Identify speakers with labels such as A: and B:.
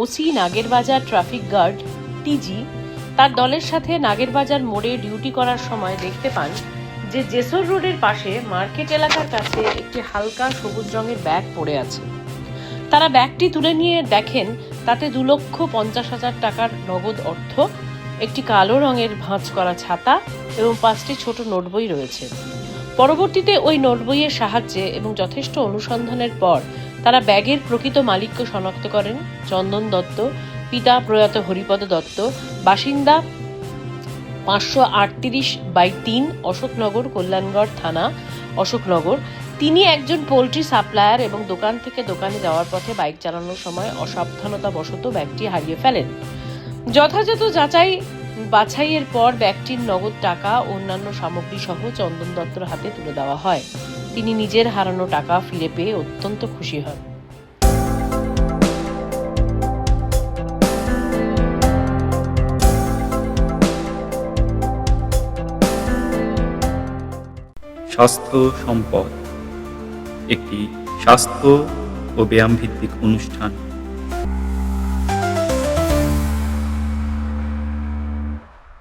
A: OC Nagerbazar traffic guard, TG, তার দলের সাথে নাগেরবাজার মোড়ে ডিউটি করার সময় দেখতে পান যে জেসর রোডের পাশে মার্কেট এলাকার কাছে একটি হালকা সবুজ রঙের ব্যাগ পড়ে আছে। তারা ব্যাগটি তুলে নিয়ে দেখেন তাতে দু লক্ষ পঞ্চাশ হাজার টাকার নগদ অর্থ, একটি কালো রঙের ভাঁজ করা ছাতা এবং পাঁচটি ছোট নোটবই রয়েছে। পরবর্তীতে ওই নোটবইয়ের সাহায্যে এবং যথেষ্ট অনুসন্ধানের পর তারা ব্যাগের প্রকৃত মালিককে শনাক্ত করেন, চন্দন দত্ত, পিতা প্রয়াত হরিপদ দত্ত, বাসিন্দা পাঁচশো আটত্রিশ বাই তিন অশোকনগর, কল্যাণগড় থানা অশোকনগর। তিনি একজন পোলট্রি সাপ্লায়ার এবং দোকান থেকে দোকানে যাওয়ার পথে বাইক চালানোর সময় অসাবধানতাবশত ব্যাগটি হারিয়ে ফেলেন। যথাযথ যাচাই বাছাইয়ের পর ব্যাগটির নগদ টাকা, অন্যান্য সামগ্রী সহ চন্দন দত্তর হাতে তুলে দেওয়া হয়। তিনি নিজের হারানো টাকা ফিরে পেয়ে অত্যন্ত খুশি হন।
B: স্বাস্থ্য সম্পদ, একটি স্বাস্থ্য ও ব্যায়াম ভিত্তিক অনুষ্ঠান।